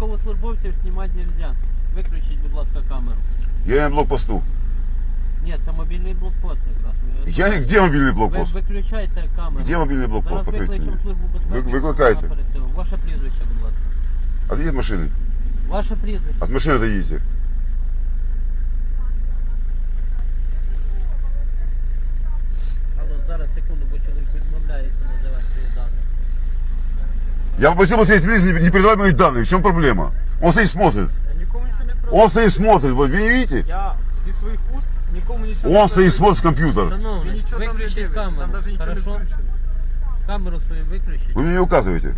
Військовослужбовців знімати не можна. Виключіть, будь ласка, камеру. Я на блокпосту. Ні, це мобільний блокпост якраз. Ви- Я не... Где мобильный Ви блокпост? виключайте камеру. Где мобильный блокпост? Зараз Покажите викличемо мне. службу безпеки. Ви- викликайте. Вона перед цим. Ваше прізвище, будь ласка. Отойдите от машины. Ваше прізвище. От машины отойдите. Я попросил бы третий не, не передавать мои данные. В чем проблема? Он стоит смотрит. Я нікому нічого не про. Он стоит смотрит. Вот, вы не видите? Я зі своїх уст нікому нічого Он не стоит смотрит в компьютер. Він Шановний, нічого там не виключіть дивиться, там камеру. навіть нічого не Хорошо? включено. Камеру свою виключіть. Вы мне не указываете.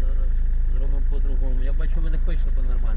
Зараз зробимо по-другому. Я бачу, ви не хочете по-нормальному,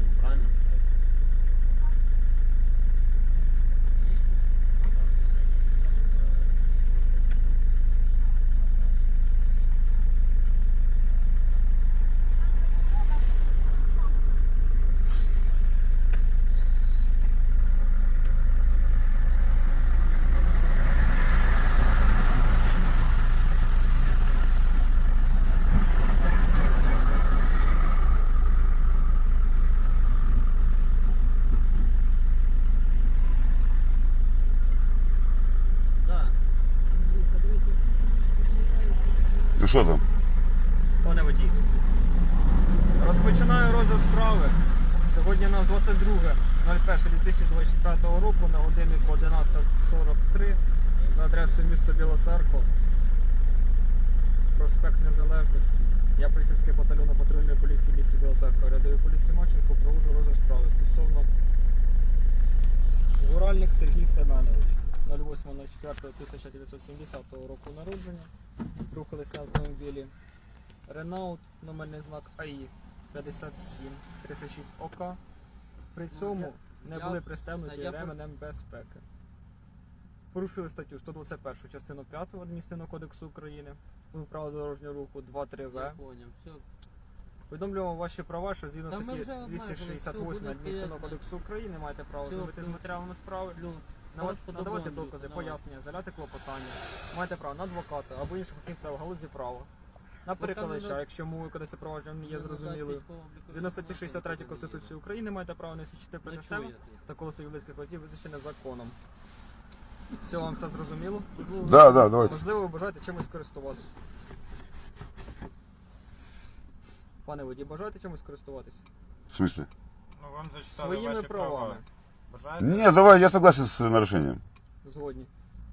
Что там? Пане водій. Розпочинаю розгляд справи. Сьогодні у нас 22.01.2024 року на годиннику 11.43 за адресою місто Білоцеркво. Проспект Незалежності. Я поліцейський батальйону патрульної поліції міста Білоцерква. Рядовий поліції Маченко проводжу розгляд справи стосовно Гуральник Сергій Семенович 08.04.1970 року народження. Рухались на автомобілі Renault, номерний знак АІ 57 36 ОК. При цьому не були пристебнуті ременем безпеки. Порушили статтю 121 частину 5 Адміністративного кодексу України. Пункт права дорожнього руху 2.3В. Я Повідомлюємо ваші права, що згідно статті вже обмежили, все 268 буде Адміністративного кодексу України маєте право зробити з матеріалами справи. Надавати докази, пояснення, заляти клопотання. Маєте право на адвоката або іншого фахівця в галузі права. На там перекладача, якщо мова виконується провадження не є Ну, зрозумілою. Згідно статті 63 Конституції України маєте право не свідчити проти Не себе та колесо близьких осіб визначене законом. Все, вам все зрозуміло? Да, да, давайте. Можливо, ви бажаєте чимось користуватися. Пане водій, бажаєте чимось користуватися? В смысле? Ну, вам зачитали Своїми ваші правами. права. Бажаєте? Нет, давай, я согласен с нарушением. Згодні.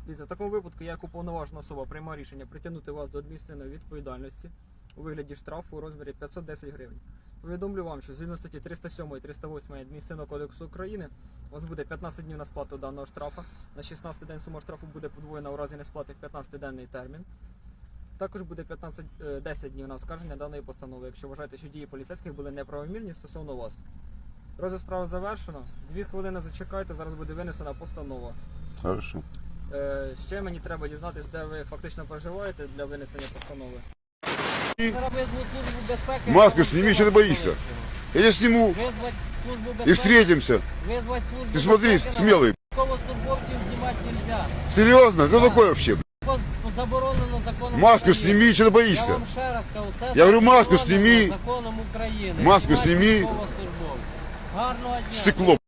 Дивіться, в такому випадку я як уповноважена особа приймаю рішення притягнути вас до адміністративної відповідальності у вигляді штрафу у розмірі 510 гривень. Повідомлю вам, що згідно статті 307 і 308 Адміністративного кодексу України у вас буде 15 днів на сплату даного штрафа. На 16 день сума штрафу буде подвоєна у разі несплати в 15-денний термін. Також буде 15, е, 10 днів на оскарження даної постанови, якщо вважаєте, що дії поліцейських були неправомірні стосовно вас. Розгляд справи завершено. Дві хвилини зачекайте, зараз буде винесена постанова. Хорошо. Е, ще мені треба дізнатися, де ви фактично проживаєте для винесення постанови. Зараз визву службу безпеки. Маску я сними, вам что ты все боишься? розповім. Я сниму Визвати службу безпеки. и встретимся. Визвати службу Ты смотри, безпеки на смелый. Військовослужбовців знімати нельзя. Серьезно? Кто такой вообще? блядь? По- Заборонено законом Маску України. сними, что ты Я боишься? вам ще раз кажу, це Я говорю, маску заборонено сними. законом України. Маску Знімати сними. військовослужбовців. Гарного. Стекло.